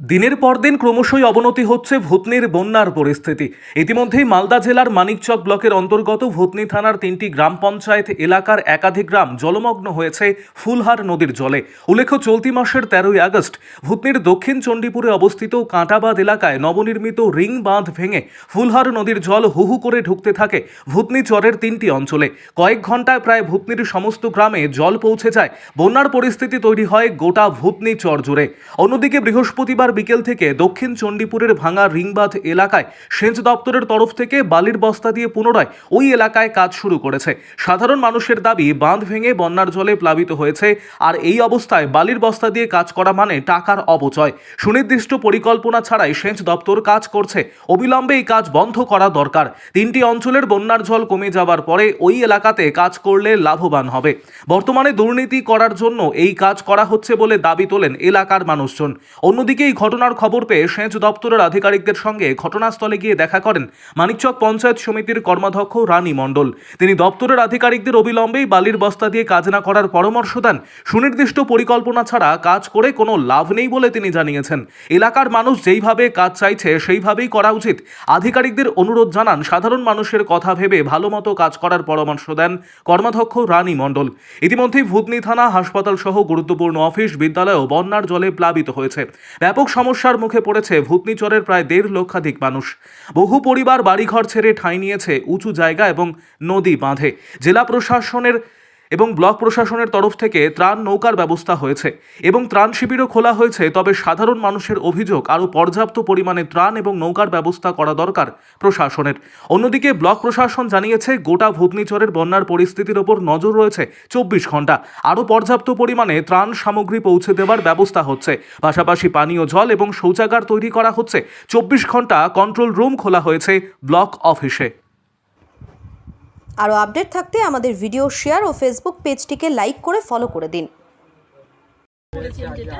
দিনের পর দিন ক্রমশই অবনতি হচ্ছে ভূতনির বন্যার পরিস্থিতি। ইতিমধ্যেই মালদা জেলার মানিকচক ব্লকের অন্তর্গত ভূতনি থানার তিনটি গ্রাম পঞ্চায়েত এলাকার একাধিক গ্রাম জলমগ্ন হয়েছে ফুলহার নদীর জলে। উল্লেখ্য, চলতি মাসের তেরোই আগস্ট ভূতনির দক্ষিণ চণ্ডীপুরে অবস্থিত কাঁটাবাদ এলাকায় নবনির্মিত রিং বাঁধ ভেঙে ফুলহার নদীর জল হুহু করে ঢুকতে থাকে ভূতনি চরের তিনটি অঞ্চলে। কয়েক ঘন্টায় প্রায় ভূতনির সমস্ত গ্রামে জল পৌঁছে যায়। বন্যার পরিস্থিতি তৈরি হয় গোটা ভূতনি চর জুড়ে। অন্যদিকে বৃহস্পতিবার বিকেল থেকে দক্ষিণ চণ্ডীপুরের ভাঙা রিংবাঁধ এলাকায় সেচ দপ্তরের তরফ থেকে বালির বস্তা দিয়ে পুনরায় ওই এলাকায় কাজ শুরু করেছে। সাধারণ মানুষের দাবি, বাঁধ ভেঙে বন্যার জলে প্লাবিত হয়েছে আর এই অবস্থায় বালির বস্তা দিয়ে কাজ করা মানে টাকার অপচয়। সুনির্দিষ্ট পরিকল্পনা ছাড়াই সেচ দপ্তর কাজ করছে। অবিলম্বে এই কাজ বন্ধ করা দরকার। তিনটি অঞ্চলের বন্যার জল কমে যাওয়ার পরে ওই এলাকাতে কাজ করলে লাভবান হবে। বর্তমানে দুর্নীতি করার জন্য এই কাজ করা হচ্ছে বলে দাবি তোলেন এলাকার মানুষজন। অন্যদিকে এই ঘটনার খবর পেয়ে সেচ দপ্তরের আধিকারিকদের সঙ্গে ঘটনাস্থলে গিয়ে দেখা করেন মানিকচক পঞ্চায়েত সমিতির কর্মাধ্যক্ষ রানী মণ্ডল। তিনি দপ্তরের আধিকারিকদের অবিলম্বেই বালির বস্তা দিয়ে কাজ না করার পরামর্শ দেন। সুনির্দিষ্ট পরিকল্পনা ছাড়া কাজ করে কোনো লাভ নেই বলে তিনি জানিয়েছেন। এলাকার মানুষ যেইভাবে কাজ চাইছে, সেইভাবেই করা উচিত। আধিকারিকদের অনুরোধ জানান, সাধারণ মানুষের কথা ভেবে ভালো মতো কাজ করার পরামর্শ দেন কর্মাধ্যক্ষ রানী মণ্ডল। ইতিমধ্যেই ভুতনি থানা হাসপাতাল সহ গুরুত্বপূর্ণ অফিস বিদ্যালয়ও বন্যার জলে প্লাবিত হয়েছে। ব্যাপক সমস্যার মুখে পড়েছে ভূতনিচরের প্রায় দেড় লক্ষাধিক মানুষ। বহু পরিবার বাড়িঘর ছেড়ে ঠাঁই নিয়েছে উঁচু জায়গা এবং নদী বাঁধে। জেলা প্রশাসনের এবং ব্লক প্রশাসনের তরফ থেকে ত্রাণ নৌকার ব্যবস্থা হয়েছে এবং ত্রাণ শিবিরও খোলা হয়েছে, তবে সাধারণ মানুষের অভিযোগ আরও পর্যাপ্ত পরিমাণে ত্রাণ এবং নৌকার ব্যবস্থা করা দরকার প্রশাসনের। অন্যদিকে ব্লক প্রশাসন জানিয়েছে, গোটা ভূতনিচরের বন্যার পরিস্থিতির ওপর নজর রয়েছে চব্বিশ ঘণ্টা আরও পর্যাপ্ত পরিমাণে ত্রাণ সামগ্রী পৌঁছে দেওয়ার ব্যবস্থা হচ্ছে। পাশাপাশি পানীয় জল এবং শৌচাগার তৈরি করা হচ্ছে। চব্বিশ ঘণ্টা কন্ট্রোল রুম খোলা হয়েছে ব্লক অফিসে। আরও আপডেট থাকতে আমাদের ভিডিও শেয়ার ও ফেসবুক পেজটিকে লাইক করে ফলো করে দিন। করেছেন যেটা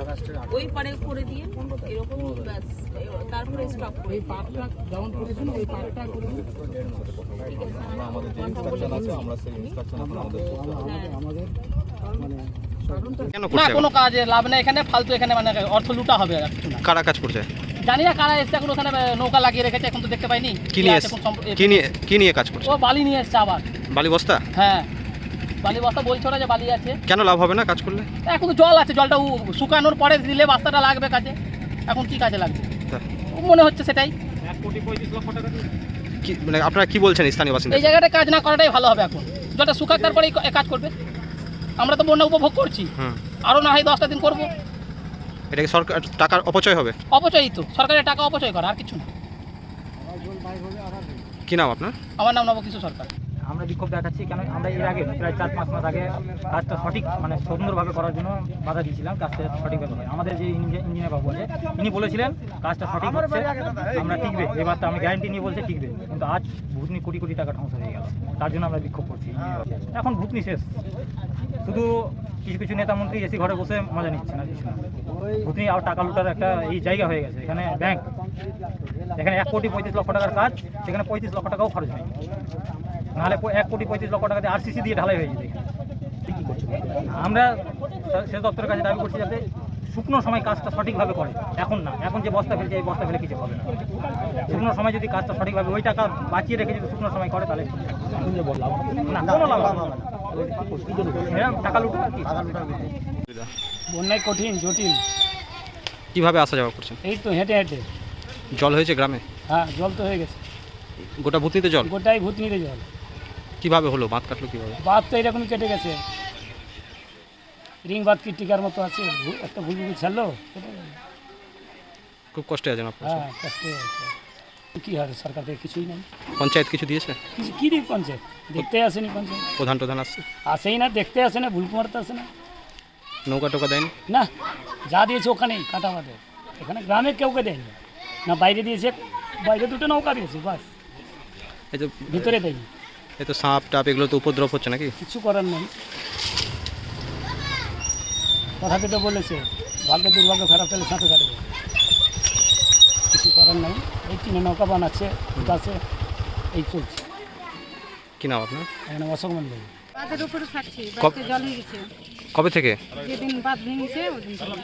ওই পারে করে দিয়ে এরকম ব্যাস তারপরে স্টপ করে এই পার্কটা যেমন করেছিল ওই পার্কটা করে দিন। আমাদের যে ইনস্ট্রাকশন আছে আমরা সেই ইনস্ট্রাকশন এখন? আমাদের আমাদের মানে না কোনো কাজে লাভ নেই এখানে ফালতু এখানে মানে অর্থ লুটা হবে কারা কাজ করছে? জানি না কারা এসছে এখন ওখানে নৌকা লাগিয়ে রেখেছে এখন তো দেখতে পাইনি। কি নিয়ে এসছে? সম্প- কি নিয়ে কি নিয়ে কাজ করছে? ও বালি নিয়ে এসছে আবার। বালি বস্তা? হ্যাঁ। বালি বস্তা বলছো না যে বালি আছে। কেন লাভ হবে না কাজ করলে? এখন তো জল আছে জলটা উ- শুকানোর পরে দিলে বাস্তাটা লাগবে কাজে। এখন কি কাজে লাগবে? তা, মনে হচ্ছে সেটাই। কি মানে আপনারা কি বলছেন স্থানীয় বাসিন্দা এই জায়গাটা কাজ না করাটাই ভালো হবে এখন। জলটা শুকাক তারপরে এই ক- এই কাজ করবে। আমরা তো বন্যা উপভোগ করছি। হুম। আরও না হয় দশটা দিন করব। এটা কি সরকার টাকার অপচয় হবে? অপচয়ই তো সরকারের টাকা অপচয় করা আর কিছু না। কি নাম আপনার? আমার নাম নবকিশোর সরকার। আমরা বিক্ষোভ দেখাচ্ছি কেন? আমরা এর আগে প্রায় চার পাঁচ মাস আগে কাজটা সঠিক মানে সুন্দরভাবে করার জন্য বাধা দিয়েছিলাম কাজটা সঠিকভাবে হয়। আমাদের যে ইঞ্জিনিয়ার বাবু আছে তিনি বলেছিলেন কাজটা সঠিক হচ্ছে আমরা টিকবে। এবার তো আমি গ্যারান্টি নিয়ে বলছে টিকবে। কিন্তু আজ ভূতনি কোটি কোটি টাকা ধ্বংস হয়ে গেল। তার জন্য আমরা বিক্ষোভ করছি। এখন ভূতনি শেষ। শুধু কিছু কিছু নেতা মন্ত্রী এসি ঘরে বসে মজা নিচ্ছে না কিছু না। ভূতনি আর টাকা লুটার একটা এই জায়গা হয়ে গেছে। এখানে ব্যাংক এখানে এক কোটি পঁয়ত্রিশ লক্ষ টাকার কাজ সেখানে পঁয়ত্রিশ লক্ষ টাকাও খরচ হয়। নাহলে এক কোটি পঁয়ত্রিশ লক্ষ টাকা দিয়ে আরসিসি দিয়ে ঢালাই হয়ে যেত আমরা সে- সেচ দপ্তরের কাছে দাবি করছি যাতে শুকনো সময় কাজটা সঠিকভাবে করে। এখন না এখন যে বস্তা ফেলছে এই বস্তা ফেলে কিছু হবে না। শুকনো সময় যদি কাজটা সঠিকভাবে ওই টাকা বাঁচিয়ে রেখে যদি শুকনো সময় করে তাহলে না কোনো লাভ হবে না। টাকা লুটো বন্যায় কঠিন জটিল। কীভাবে আসা যাওয়া করছেন? এই তো হেঁটে হেঁটে। জল হয়েছে গ্রামে? হ্যাঁ জল তো হয়ে গেছে। গোটা ভূতনিতে জল? গোটাই ভূতনিতে জল। কীভাবে হলো? বাঁধ কাটলো কীভাবে? বাদ তো এরকমই কেটে গেছে। রিং বাদ কি টিকার মতো আছে? ভু- একটা ভুল ভুল ছাড়লো? কেটে গেল। খুব কষ্টে আছেন আপনার হ্যাঁ কষ্টে আছে। কি হবে? সরকার থেকে কিছুই নেই। পঞ্চায়েত কিছু দিয়েছে? কিছু কী দিক পঞ্চায়েত? দেখতে আসেনি পঞ্চায়েত। প্রধান প্রধান আসছে? আসেই না দেখতে আসে না ভুল মারতে আসে না। নৌকা টোকা দেয়নি? না যা দিয়েছে ওখানেই কাটা কাটামাতে এখানে গ্রামে কেউকে দেয়নি। না বাইরে দিয়েছে। বাইরে দুটো নৌকা দিয়েছে বাস। এই তো ভিতরে দেয়নি এই তো সাপ টাপ এগুলো তো উপদ্রব হচ্ছে নাকি? কিছু করার নেই। কথাতে তো বলেছে ভাগ্য দুর্ভাগ্য খারাপ হলে সাঁতে কাটবে। কিছু করার নেই। এই কিনে নৌকা বানাচ্ছে গাছে এই চলছে। কি নাম আপনার? এখানে অশোক মন্দির বাঁধের উপরে থাকছি কব- জল হয়ে গেছে কবে থেকে? যেদিন বাঁধ ভেঙেছে ওদিন থেকে।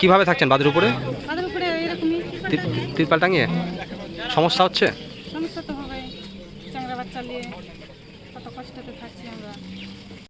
কীভাবে থাকছেন বাঁধের উপরে? বাঁধের তিরপাল টাঙিয়ে? সমস্যা হচ্ছে?